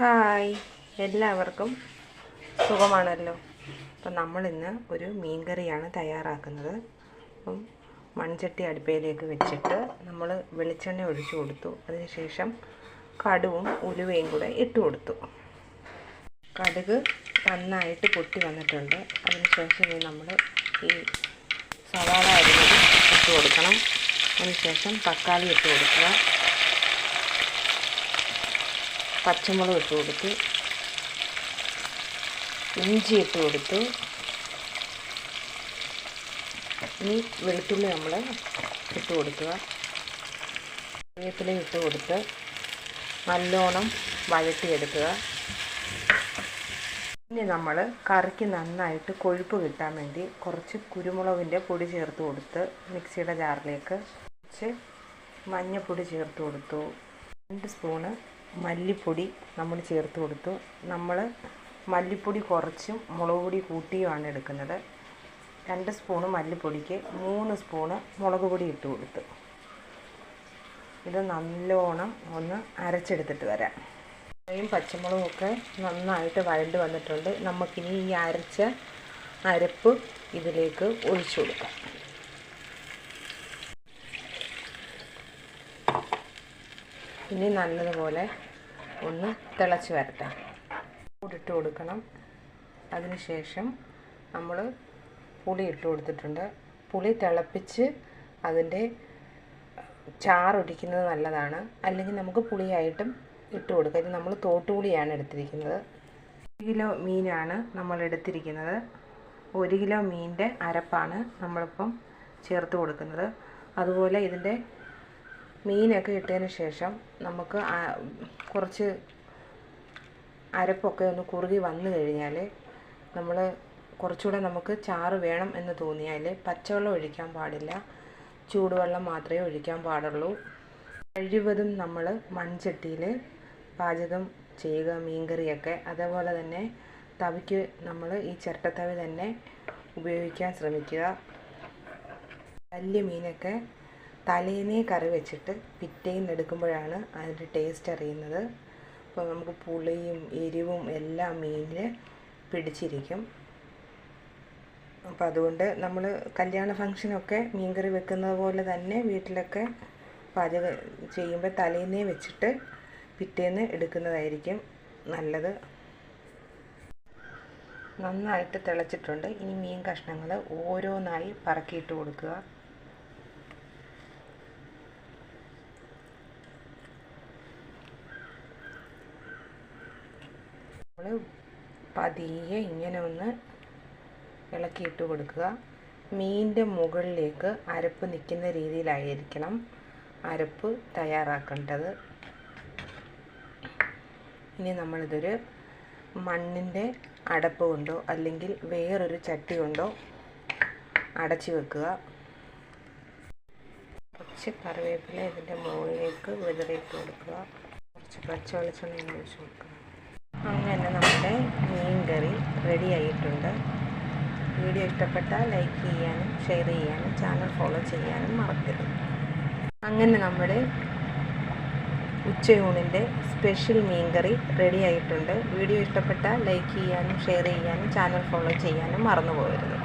Hi. എല്ലാവർക്കും സുഖമാണല്ലോ. അപ്പം നമ്മളിന്ന് ഒരു മീൻ കറിയാണ് തയ്യാറാക്കുന്നത്. അപ്പം മൺചട്ടി അടുപ്പയിലേക്ക് വെച്ചിട്ട് നമ്മൾ വെളിച്ചെണ്ണ ഒഴിച്ചു കൊടുത്തു. അതിനുശേഷം കടുവും ഉലുവയും കൂടെ ഇട്ട് കൊടുത്തു. കടുക് നന്നായിട്ട് പൊട്ടി വന്നിട്ടുണ്ട്. അതിനുശേഷം നമ്മൾ ഈ സവാള അരിഞ്ഞത് ഇട്ട് കൊടുക്കണം. അതിനുശേഷം തക്കാളി ഇട്ട് കൊടുക്കുക. പച്ചമുളക് ഇട്ട് കൊടുത്തു ഇഞ്ചി ഇട്ട് കൊടുത്തു ഇനി വെളുത്തുള്ളി നമ്മൾ ഇട്ട് കൊടുക്കുക. വേപ്പില ഇട്ട് കൊടുത്ത് നല്ലോണം വഴട്ടിയെടുക്കുക ഇനി നമ്മൾ കറിക്ക് നന്നായിട്ട് കൊഴുപ്പ് കിട്ടാൻ വേണ്ടി കുറച്ച് കുരുമുളകിന്റെ പൊടി ചേർത്ത് കൊടുത്ത് മിക്സിയുടെ ജാറിലേക്ക് കുറച്ച് മഞ്ഞൾപ്പൊടി ചേർത്ത് കൊടുത്തു. രണ്ട് സ്പൂണ് മല്ലിപ്പൊടി നമ്മൾ ചേർത്ത് കൊടുത്തു. നമ്മൾ മല്ലിപ്പൊടി കുറച്ചും മുളക് പൊടി കൂട്ടിയുമാണ് എടുക്കുന്നത്. രണ്ട് സ്പൂണ് മല്ലിപ്പൊടിക്ക് മൂന്ന് സ്പൂണ് മുളക് പൊടി ഇട്ട് കൊടുത്തു. ഇത് നല്ലോണം ഒന്ന് അരച്ചെടുത്തിട്ട് വരാം. ഉള്ളിയും പച്ചമുളകും ഒക്കെ നന്നായിട്ട് വഴണ്ട് വന്നിട്ടുണ്ട്. നമുക്കിനി ഈ അരച്ച അരപ്പ് ഇതിലേക്ക് ഒഴിച്ചു കൊടുക്കാം. ഇനി നല്ലതുപോലെ ഒന്ന് തിളച്ച് വരട്ടെ. കൂടിട്ട് കൊടുക്കണം. അതിനുശേഷം നമ്മൾ പുളി ഇട്ട് കൊടുത്തിട്ടുണ്ട്. പുളി തിളപ്പിച്ച് അതിന്റെ ചാറൊടിക്കുന്നത് നല്ലതാണ്. അല്ലെങ്കിൽ നമുക്ക് പുളിയായിട്ടും ഇട്ട് കൊടുക്കാം. ഇത് നമ്മൾ തോട്ടുപുളിയാണ് എടുത്തിരിക്കുന്നത്. ഒരു കിലോ മീനാണ് നമ്മൾ എടുത്തിരിക്കുന്നത്. ഒരു കിലോ മീനിന്റെ അരപ്പാണ് നമ്മളിപ്പം ചേർത്ത് കൊടുക്കുന്നത്. അതുപോലെ ഇതിന്റെ മീനൊക്കെ ഇട്ടതിന് ശേഷം നമുക്ക് കുറച്ച് അരപ്പൊക്കെ ഒന്ന് കുറുകി വന്നു കഴിഞ്ഞാൽ നമ്മൾ കുറച്ചുകൂടെ നമുക്ക് ചാറ് വേണം എന്ന് തോന്നിയാൽ പച്ചവെള്ളം ഒഴിക്കാൻ പാടില്ല. ചൂടുവെള്ളം മാത്രമേ ഒഴിക്കാൻ പാടുള്ളൂ. കഴിവതും നമ്മൾ മൺചട്ടിയിൽ പാചകം ചെയ്യുക മീൻകറിയൊക്കെ. അതേപോലെ തന്നെ തവിക്ക് നമ്മൾ ഈ ചിരട്ടത്തവി തന്നെ ഉപയോഗിക്കാൻ ശ്രമിക്കുക. വലിയ മീനൊക്കെ തലേന്നേ കറി വെച്ചിട്ട് പിറ്റേന്ന് എടുക്കുമ്പോഴാണ് അതിന്റെ ടേസ്റ്റ് അറിയുന്നത്. അപ്പോൾ നമുക്ക് പുളിയും എരിവും എല്ലാം മീനിൽ പിടിച്ചിരിക്കും. അപ്പോൾ അതുകൊണ്ട് നമ്മൾ കല്യാണ ഫംഗ്ഷനൊക്കെ മീൻകറി വെക്കുന്നത് പോലെ തന്നെ വീട്ടിലൊക്കെ പാചകം ചെയ്യുമ്പോൾ തലേന്നേ വെച്ചിട്ട് പിറ്റേന്ന് എടുക്കുന്നതായിരിക്കും നല്ലത്. നന്നായിട്ട് തിളച്ചിട്ടുണ്ട്. ഇനി മീൻ കഷ്ണങ്ങൾ ഓരോന്നായി പറക്കിയിട്ട് കൊടുക്കുക. പതിയെ ഇങ്ങനെ ഒന്ന് ഇളക്കിയിട്ട് കൊടുക്കുക. മീനിന്റെ മുകളിലേക്ക് അരപ്പ് നിൽക്കുന്ന രീതിയിലായിരിക്കണം അരപ്പ് തയ്യാറാക്കേണ്ടത്. ഇനി നമ്മളിതൊരു മണ്ണിന്റെ അടപ്പ് കൊണ്ടോ അല്ലെങ്കിൽ വേറൊരു ചട്ടി കൊണ്ടോ അടച്ചു വെക്കുക. കുറച്ച് കറിവേപ്പില ഇതിന്റെ മുകളിലേക്ക് വിതറിയിട്ട് കൊടുക്കുക. കുറച്ച് പച്ച വെളിച്ചെണ്ണ ഒഴിച്ച് കൊടുക്കുക. നമ്മുടെ മീൻ കറി റെഡി ആയിട്ടുണ്ട്. വീഡിയോ ഇഷ്ടപ്പെട്ടാൽ ലൈക്ക് ചെയ്യാനും ഷെയർ ചെയ്യാനും ചാനൽ ഫോളോ ചെയ്യാനും മറക്കരുത്. അങ്ങനെ നമ്മുടെ ഉച്ചയൂണിന്റെ സ്പെഷ്യൽ മീൻ കറി റെഡി ആയിട്ടുണ്ട്. വീഡിയോ ഇഷ്ടപ്പെട്ടാൽ ലൈക്ക് ചെയ്യാനും ഷെയർ ചെയ്യാനും ചാനൽ ഫോളോ ചെയ്യാനും മറന്നു പോകരുത്